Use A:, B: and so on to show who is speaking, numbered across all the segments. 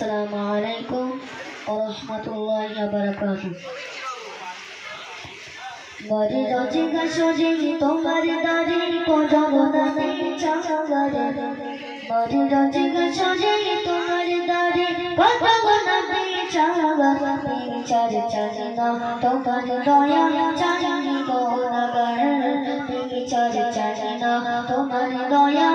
A: আলাইকুম ওয়া রাহমাতুল্লাহি ওয়া বারাকাতুহু। বাড়ি রজিগা সজেলি তোমার দারি কোজগনাতে চাচাগারে বাড়ি রজিগা সজেলি তোমার দারি কোজগনাতে চাচাগারে চার চাচিনা তোমার দয়া চাচিনি গোনাগার চার চাচিনা তোমার দয়া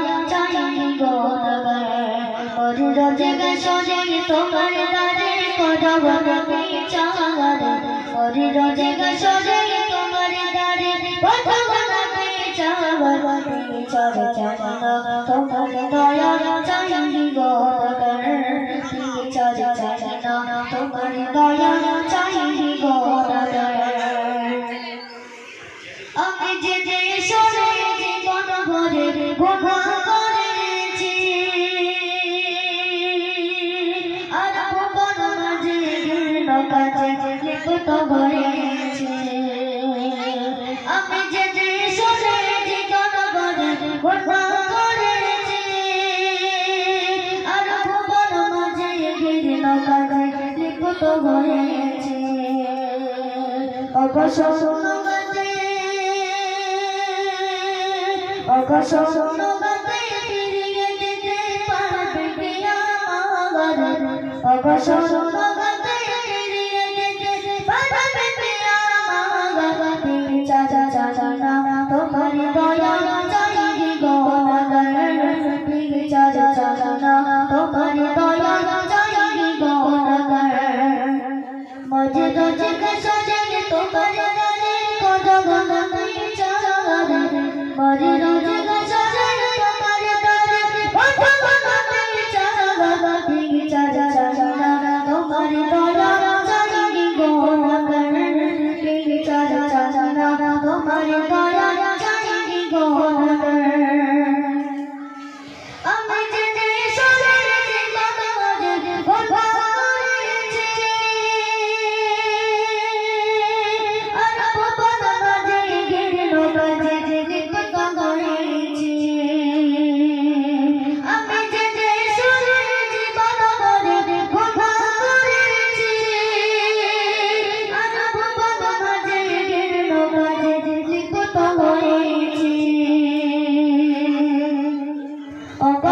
A: বাড়ি রজিগা সজেলি তোমার দারি কোজগনাতে চাচাগারে বাড়ি রজিগা সজেলি তোমার দারি কোজগনাতে চাচাগারে চার চাচিনা তোমার দয়া চাচিনি গোনাগার চার চাচিনা তোমার দয়া চাচিনি গোনাগার আমি যে যে সরে জীবন ভরে গুণা কাজে লিপ্ত হয়েছি আমি যে যে সরে জীবন ভরে গুণা করেছি আর ভুবন মাঝে ঘৃণ কাজে লিপ্ত হয়েছি অবসর অবসর ফিরিয়ে দিতে পারবে অবসর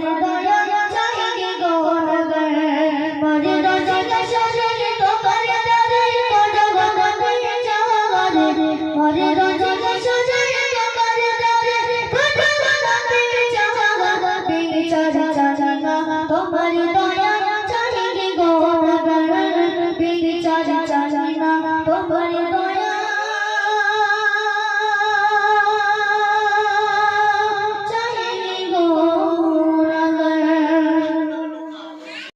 A: Salvador.